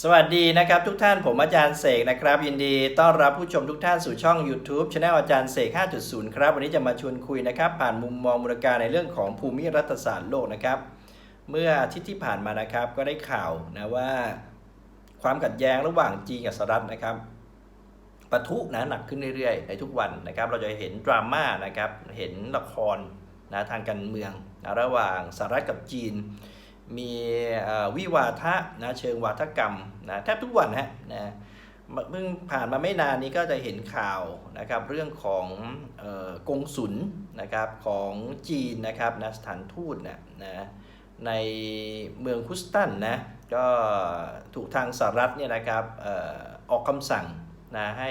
สวัสดีนะครับทุกท่านผมอาจารย์เสกนะครับ ยินดีต้อนรับผู้ชมทุกท่านสู่ช่อง YouTube c h anel อาจารย์เสก 5.0 ครับ วันนี้จะมาชวนคุยนะครับ ผ่านมุมมองมูลการในเรื่องของภูมิรัฐศาสตร์โลกนะครับ เมื่ออาทิตย์ที่ผ่านมานะครับ ก็ได้ข่าวนะว่า ความขัดแย้งระหว่างจีนกับสหรัฐนะครับปะทุนะหนักขึ้นเรื่อยๆ ในทุกวันนะครับ เราจะเห็นดราม่านะครับเห็นละครนะทางการเมืองนะระหว่างสหรัฐกับจีน มีวิวาทะนะเชิงวาทกรรมนะแทบทุกวันฮะนะเพิ่งผ่านมาไม่นานนี้ก็จะเห็นข่าวนะครับเรื่องของออกงสุลนะครับของจีนนะครับนะสถานทูตนะนะในเมืองคุสตันนะก็ถูกทางสหรัฐเนี่ยนะครับออออกคำสั่งนะให้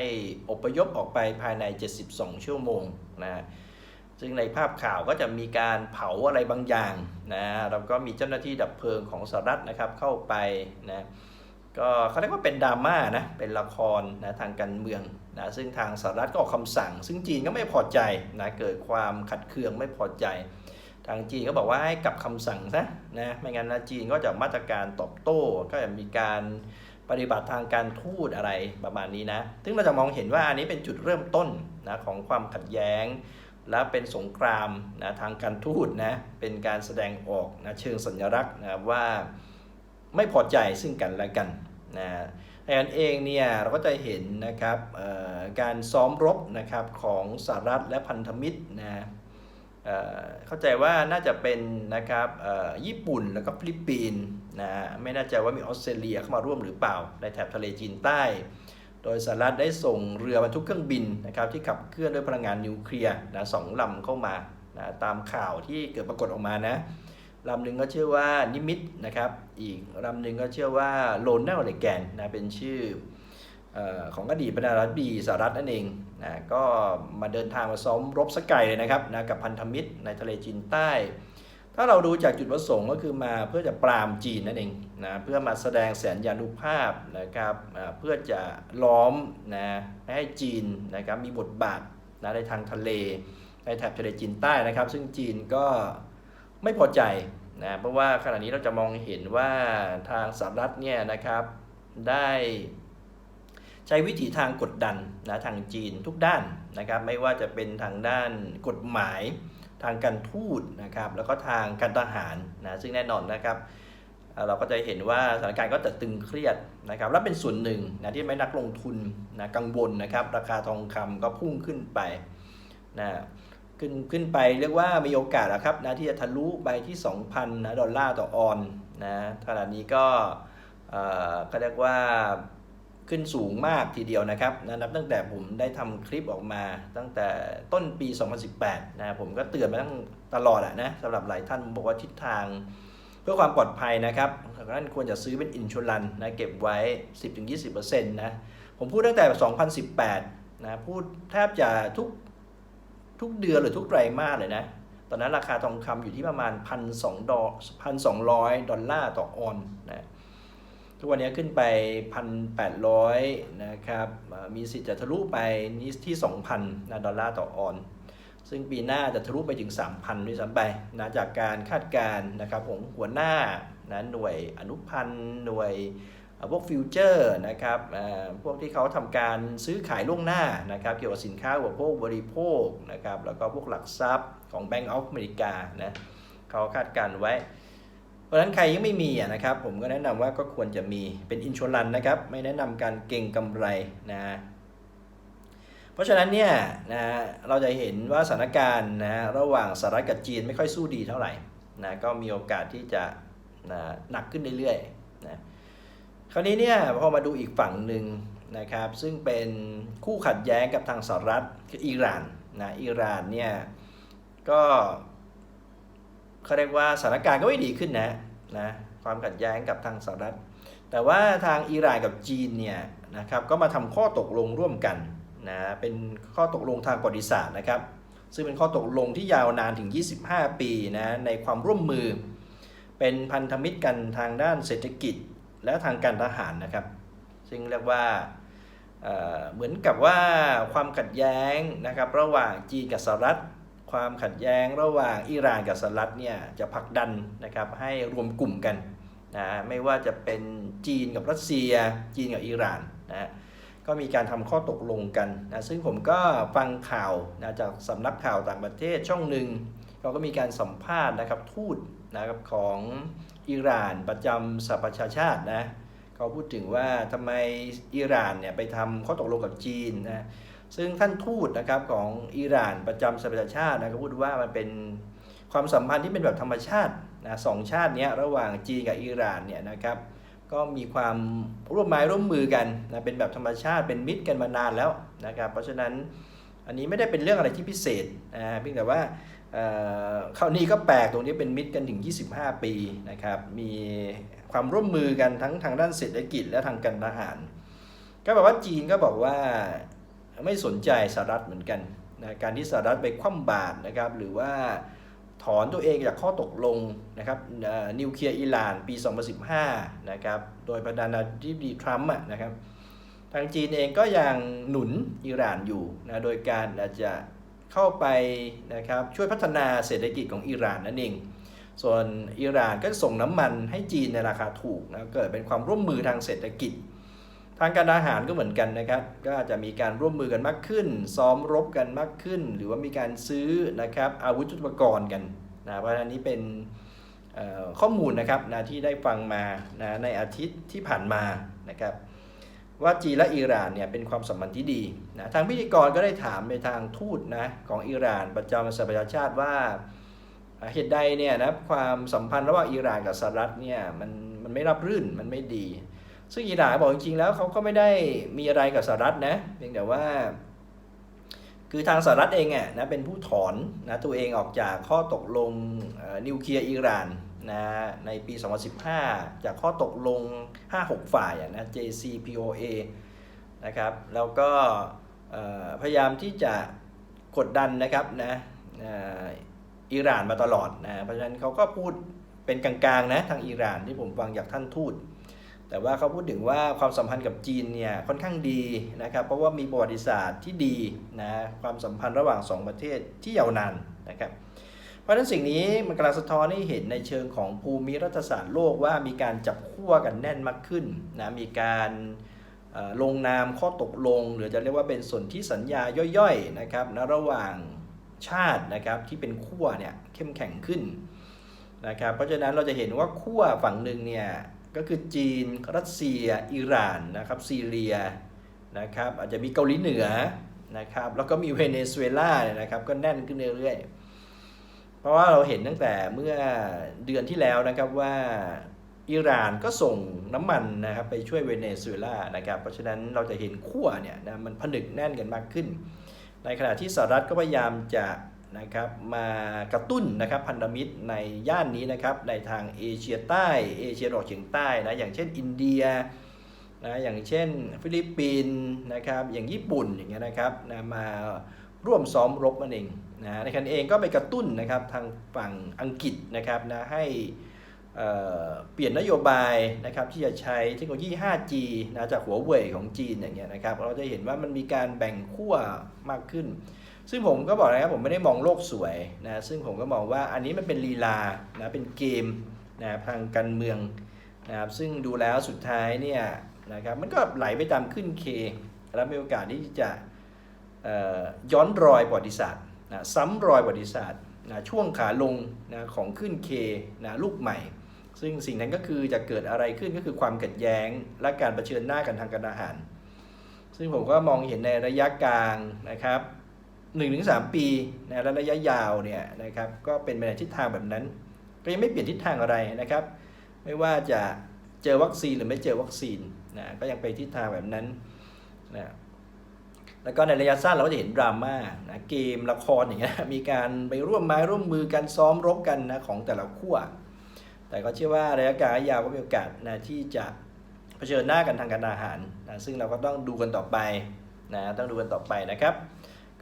อพยพออกไปภายใน 72 ชั่วโมงนะ ซึ่งในภาพข่าวก็จะมีการเผาอะไรบางอย่างนะแล้วก็มีเจ้าหน้าที่ดับเพลิงของสหรัฐนะครับเข้าไปนะก็เขาเรียกว่าเป็นดราม่านะเป็นละครนะทางการเมืองนะซึ่งทางสหรัฐก็ออกคำสั่ง ซึ่งจีนก็ไม่พอใจนะเกิดความขัดเคืองไม่พอใจ ทางจีนก็บอกว่าให้กลับคำสั่งซะนะไม่งั้นนะจีนก็จะมาตรการตอบโต้ก็จะมีการปฏิบัติทางการทูตอะไรประมาณนี้นะ ซึ่งเราจะมองเห็นว่าอันนี้เป็นจุดเริ่มต้นนะของความขัดแย้ง และเป็นสงครามนะทางการทูตนะเป็นการแสดงออกนะเชิงสัญลักษณ์นะว่าไม่พอใจซึ่งกันและกันนะดังนั้นเองเนี่ยเราก็จะเห็นนะครับการซ้อมรบนะครับของสหรัฐและพันธมิตรนะเเข้าใจว่าน่าจะเป็นนะครับญี่ปุ่นแล้วก็ฟิลิปปินส์นะไม่แน่ใจว่ามีออสเตรเลียเข้ามาร่วมหรือเปล่าในแถบทะเลจีนใต้ โดยสหรัฐได้ส่งเรือบรรทุกเครื่องบินนะครับที่ขับเคลื่อนด้วยพลังงานนิวเคลียร์นะสองลำเข้ามานะตามข่าวที่เกิดปรากฏออกมานะลำหนึ่งก็ชื่อว่านิมิตนะครับ อีกลำหนึ่งก็ชื่อว่าโลนนัลเลแกนนะเป็นชื่ออของอดีตประธานาธิบดีสหรัฐนั่นเองนะก็มาเดินทางมาซ้อมรบสกไกลเลยนะครับนะกับพันธมิตรในทะเลจีนใต้ ถ้าเราดูจากจุดประสงค์ก็คือมาเพื่อจะปรามจีนนั่นเองนะเพื่อมาแสดงแสนยานุภาพนะครับเพื่อจะล้อมนะให้จีนนะครับมีบทบาทนะในทางทะเลในแถบทะเลจีนใต้นะครับ ซึ่งจีนก็ไม่พอใจนะเพราะว่าขณะนี้เราจะมองเห็นว่าทางสหรัฐเนี่ยนะครับได้ใช้วิถีทางกดดันนะทางจีนทุกด้านนะครับ ไม่ว่าจะเป็นทางด้านกฎหมาย ทางการทูตนะครับแล้วก็ทางการทหารนะซึ่งแน่นอนนะครับเราก็จะเห็นว่าสถานการณ์ก็จะตึงเครียดนะครับและเป็นส่วนหนึ่งนะที่ไม่นักลงทุนนะกังวลนะครับราคาทองคำก็พุ่งขึ้นไปนะขึ้นขึ้นไปเรียกว่ามีโอกาสนะครับนะที่จะทะลุไปที่ 2,000นะดอลลาร์ต่อออนนะขณะนี้ก็เอ่อก็เรียกว่า ขึ้นสูงมากทีเดียวนะครับนับตั้งแต่ผมได้ทำคลิปออกมาตั้งแต่ต้นปี 2018 นะผมก็เตือนมาตั้งตลอดอะนะสำหรับหลายท่านบอกว่าทิศทางเพื่อความปลอดภัยนะครับท่านควรจะซื้อเป็นอินช r รันนะเก็บไว้ 10-20%นะผมพูดตั้งแต่ 2018 นะพูดแทบจะทุกทุกเดือนหรือทุกไตรมาสเลยนะ ตอนนั้นราคาทองคำอยู่ที่ประมาณ 1,200 ดอลลาร์ต่อออนนะ ทุกวันนี้ขึ้นไป 1,800 นะครับ มีสิทธิ์จะทะลุไปนี่ที่ 2,000นะดอลลาร์ต่อออน ซึ่งปีหน้าจะทะลุไปถึง 3,000ด้วยซ้ำไปนะจากการคาดการณ์นะครับของหัวหน้านะหน่วยอนุพันธ์หน่วยอ่อพวกฟิวเจอร์นะครับพวกที่เขาทำการซื้อขายล่วงหน้านะครับเกี่ยวกับสินค้าอุปโภคบริโภคนะครับแล้วก็พวกหลักทรัพย์ของ Bank of America นะเขาคาดการณ์ไว้ ราะฉะนั้นใครยังไม่มีอะนะครับ ผมก็แนะนำว่าก็ควรจะมีเป็นอินช r รันนะครับ ไม่แนะนำการเก่งกำไรนะเพราะฉะนั้นเนี่ยนะเราจะเห็นว่าสถานการณ์นะระหว่างสหรัฐกับจีนไม่ค่อยสู้ดีเท่าไหร่นะก็มีโอกาสที่จะนะหนักขึ้นเรื่อยๆนะคราวนี้เนี่ยพอมาดูอีกฝั่งหนึ่งนะครับ ซึ่งเป็นคู่ขัดแย้งกับทางสหรัฐคืออิหร่านนะอิหร่านเนี่ยก็ เขาเรียกว่าสถานการณ์ก็ไม่ดีขึ้นนะนะความขัดแย้งกับทางสหรัฐ แต่ว่าทางอิหร่านกับจีนเนี่ยนะครับก็มาทำข้อตกลงร่วมกันนะเป็นข้อตกลงทางประวัติศาสตร์นะครับ ซึ่งเป็นข้อตกลงที่ยาวนานถึง 25 ปีนะในความร่วมมือ เป็นพันธมิตรกันทางด้านเศรษฐกิจและทางการทหารนะครับ ซึ่งเรียกว่าเเหมือนกับว่าความขัดแย้งนะครับระหว่างจีนกับสหรัฐ ความขัดแย้งระหว่างอิหร่านกับสหรัฐเนี่ยจะผลักดันนะครับให้รวมกลุ่มกันนะไม่ว่าจะเป็นจีนกับรัสเซีย จีนกับอิหร่านนะก็มีการทำข้อตกลงกันนะซึ่งผมก็ฟังข่าวนะจากสำนักข่าวต่างประเทศช่องหนึ่งเขาก็มีการสัมภาษณ์นะครับทูตนะครับของอิหร่านประจำสหประชาชาตินะเขาพูดถึงว่าทำไมอิหร่านเนี่ยไปทำข้อตกลงกับจีนนะ ซึ่งท่านทูตนะครับของอิหร่านประจำสหประชาชาตินะก็พูดว่ามันเป็นความสัมพันธ์ที่เป็นแบบธรรมชาตินะสองชาติเนี้ยระหว่างจีนกับอิหร่านเนี่ยนะครับก็มีความร่วมไม้ร่วมมือกันนะเป็นแบบธรรมชาติเป็นมิตรกันมานานแล้วนะครับเพราะฉะนั้นอันนี้ไม่ได้เป็นเรื่องอะไรที่พิเศษนะเพียงแต่ว่าคราวนี้ก็แปลกตรงนี้เป็นมิตรกันถึง 25 ปีนะครับมีความร่วมมือกันทั้งทางด้านเศรษฐกิจและทางการทหาร ก็แบบว่าจีนก็บอกว่า ไม่สนใจสหรัฐเหมือนกันนะการที่สหรัฐไปคว่ำบาตรนะครับหรือว่าถอนตัวเองจากข้อตกลงนะครับนิวเคลียร์อิหร่านปี 2015 นะครับโดยประธานาธิบดีทรัมป์นะครับทางจีนเองก็ยังหนุนอิหร่านอยู่นะโดยการอาจจะเข้าไปนะครับช่วยพัฒนาเศรษฐกิจของอิหร่านนั่นเอง ส่วนอิหร่านก็ส่งน้ำมันให้จีนในราคาถูกนะเกิดเป็นความร่วมมือทางเศรษฐกิจ ทางการอาหารก็เหมือนกันนะครับ ก็อาจจะมีการร่วมมือกันมากขึ้น ซ้อมรบกันมากขึ้น หรือว่ามีการซื้อนะครับอาวุธยุทโธปกรณ์กันนะเพราะฉะนั้นนี้เป็นข้อมูลนะครับนะที่ได้ฟังมานะในอาทิตย์ที่ผ่านมานะครับว่าจีนและอิหร่านเนี่ยเป็นความสัมพันธ์ที่ดีนะทางพิธีกรก็ได้ถามไปทางทูตนะของอิหร่านประจำสหประชาชาติว่าเหตุใดเนี่ยนะความสัมพันธ์ระหว่างอิหร่านกับสหรัฐเนี่ยมันมันไม่รับรื่นมันไม่ดี ซึ่งอิหร่านบอกจริงๆแล้วเขาก็ไม่ได้มีอะไรกับสหรัฐนะเพียงแต่ว่า คือทางสหรัฐเองอะนะเป็นผู้ถอนนะตัวเองออกจากข้อตกลงนิวเคลียร์อิหร่านนะในปี 2015 จากข้อตกลง 5-6 ฝ่ายนะ JCPOA นะครับแล้วก็พยายามที่จะกดดันนะครับนะอิหร่านมาตลอดนะเพราะฉะนั้นเขาก็พูดเป็นกลางๆนะทางอิหร่านที่ผมฟังจากท่านทูต แต่ว่าเขาพูดถึงว่าความสัมพันธ์กับจีนเนี่ยค่อนข้างดีนะครับ เพราะว่ามีประวัติศาสตร์ที่ดีนะความสัมพันธ์ระหว่างสองประเทศที่ยาวนานนะครับ เพราะฉะนั้นสิ่งนี้มันกำลังสะท้อนให้เห็นในเชิงของภูมิรัฐศาสตร์โลกว่ามีการจับขั้วกันแน่นมากขึ้นนะมีการลงนามข้อตกลง หรือจะเรียกว่าเป็นส่วนที่สัญญาย่อยๆนะครับนะระหว่างชาตินะครับที่เป็นขั้วเนี่ยเข้มแข็งขึ้นนะครับเพราะฉะนั้นเราจะเห็นว่าขั้วฝั่งหนึ่งเนี่ย ก็คือจีน รัสเซีย อิหร่านนะครับซีเรียนะครับอาจจะมีเกาหลีเหนือนะครับแล้วก็มีเวเนซุเอลาเนี่ยนะครับก็แน่นขึ้นเรื่อยๆ เพราะว่าเราเห็นตั้งแต่เมื่อเดือนที่แล้วนะครับว่าอิหร่านก็ส่งน้ำมันนะครับไปช่วยเวเนซุเอลานะครับเพราะฉะนั้นเราจะเห็นขั้วเนี่ยนะมันผนึกแน่นกันมากขึ้น ในขณะที่สหรัฐก็พยายามจะ นะครับมากระตุ้นนะครับพันธมิตรในย่านนี้นะครับในทางเอเชียใต้เอเชียตะวันออกเฉียงใต้นะอย่างเช่นอินเดียนะอย่างเช่นฟิลิปปินส์นะครับอย่างญี่ปุ่นอย่างเงี้ยนะครับนะมาร่วมซ้อมรบนั่นเองนะในขณะเองก็ไปกระตุ้นนะครับทางฝั่งอังกฤษนะครับนะให้เเปลี่ยนนโยบายนะครับที่จะใช้เทคโนโลยี 5G นะจากหัวเว่ยของจีนอย่างเงี้ยนะครับเราจะเห็นว่ามันมีการแบ่งขั้วมากขึ้น ซึ่งผมก็บอกนะครับผมไม่ได้มองโลกสวยนะซึ่งผมก็มองว่าอันนี้มันเป็นลีลานะเป็นเกมนะทางการเมืองนะครับซึ่งดูแล้วสุดท้ายเนี่ยนะครับมันก็ไหลไปตามขึ้นเค แล้วมีโอกาสที่จะย้อนรอยประวัติศาสตร์นะซ้ำรอยประวัติศาสตร์นะช่วงขาลงนะของขึ้นเคนะลูกใหม่ ซึ่งสิ่งนั้นก็คือจะเกิดอะไรขึ้นก็คือความขัดแย้ง และการรเผชิญหน้ากันทางการอาหาร ซึ่งผมก็มองเห็นในระยะกลางนะครับ 1-3 ปีนะและระยะยาวเนี่ยนะครับก็เป็นไปในทิศทางแบบนั้น ก็ยังไม่เปลี่ยนทิศทางอะไรนะครับ ไม่ว่าจะเจอวัคซีนหรือไม่เจอวัคซีนนะก็ยังไปทิศทางแบบนั้นนะแล้วก็ในระยะสั้นเราก็จะเห็นดราม่านะเกมละครอย่างเงี้ยมีการไปร่วมไม้ร่วมมือกันซ้อมรบกันนะของแต่ละขั้วแต่ก็เชื่อว่าระยะกลางยะยาวก็มีโอกาสนะที่จะเผชิญหน้ากันทางการอาหารนะซึ่งเราก็ต้องดูกันต่อไปนะต้องดูกันต่อไปนะครับ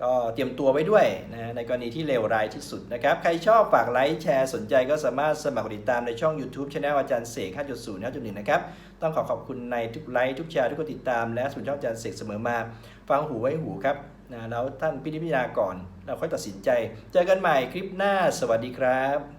ก็เตรียมตัวไว้ด้วยนะในกรณีที่เลวร้ายที่สุดนะครับ ใครชอบฝากไลค์แชร์สนใจก็สามารถสมัครติดตามในช่อง YouTube Channel อาจารย์เสก 5.0 5.1 นะครับ ต้องขอขอบคุณในทุกไลค์ทุกแชร์ทุกคนติดตาม และสุนช่องอาจารย์เสกเสมอมา ฟังหูไว้หูครับนะแล้วท่านพิจารณาก่อน เราค่อยตัดสินใจ เจอกันใหม่คลิปหน้า สวัสดีครับ